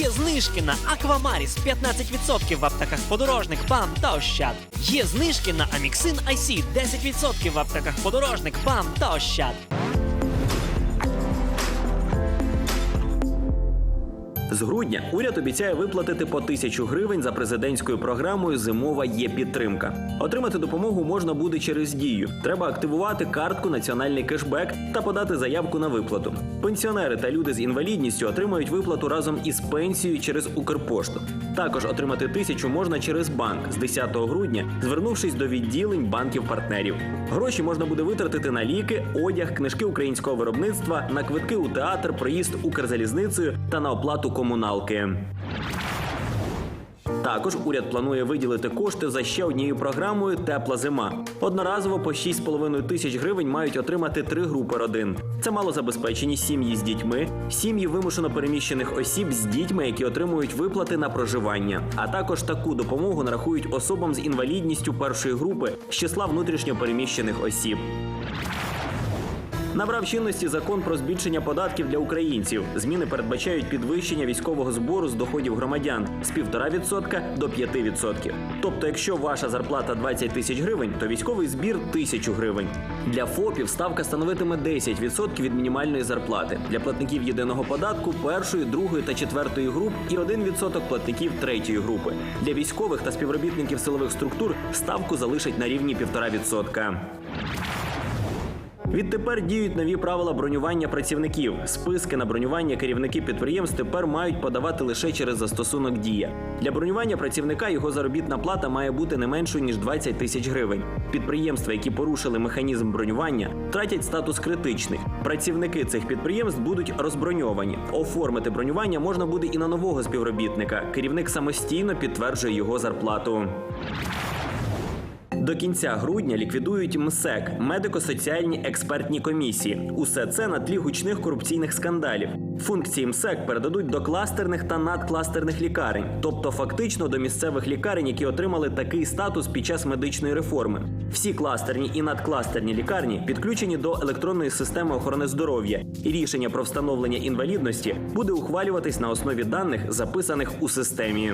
Є знижки на Аквамаріс 15% в аптеках подорожник, БАМ та Ощад. Є знижки на Аміксин IC 10% в аптеках подорожник, БАМ та Ощад. З грудня уряд обіцяє виплатити по тисячу гривень за президентською програмою Зимова є підтримка. Отримати допомогу можна буде через дію. Треба активувати картку Національний кешбек та подати заявку на виплату. Пенсіонери та люди з інвалідністю отримають виплату разом із пенсією через Укрпошту. Також отримати тисячу можна через банк з 10 грудня, звернувшись до відділень банків-партнерів. Гроші можна буде витратити на ліки, одяг, книжки українського виробництва, на квитки у театр, проїзд Укрзалізницею та на оплату комуналки. Також уряд планує виділити кошти за ще однією програмою Тепла зима. Одноразово по 6,5 тисяч гривень мають отримати три групи родин. Це малозабезпечені сім'ї з дітьми, сім'ї вимушено переміщених осіб з дітьми, які отримують виплати на проживання. А також таку допомогу нарахують особам з інвалідністю першої групи з числа внутрішньо переміщених осіб. Набрав чинності закон про збільшення податків для українців. Зміни передбачають підвищення військового збору з доходів громадян з 1,5% до 5%. Тобто, якщо ваша зарплата 20 тисяч гривень, то військовий збір 1000 гривень. Для ФОПів ставка становитиме 10% від мінімальної зарплати. Для платників єдиного податку першої, другої та четвертої груп і 1% платників третьої групи. Для військових та співробітників силових структур ставку залишать на рівні 1,5%. Відтепер діють нові правила бронювання працівників. Списки на бронювання керівники підприємств тепер мають подавати лише через застосунок Дія. Для бронювання працівника його заробітна плата має бути не меншою ніж 20 тисяч гривень. Підприємства, які порушили механізм бронювання, втратять статус критичних. Працівники цих підприємств будуть розброньовані. Оформити бронювання можна буде і на нового співробітника. Керівник самостійно підтверджує його зарплату. До кінця грудня ліквідують МСЕК медико-соціальні експертні комісії. Усе це на тлі гучних корупційних скандалів. Функції МСЕК передадуть до кластерних та надкластерних лікарень, тобто фактично до місцевих лікарень, які отримали такий статус під час медичної реформи. Всі кластерні і надкластерні лікарні підключені до електронної системи охорони здоров'я, і рішення про встановлення інвалідності буде ухвалюватись на основі даних, записаних у системі.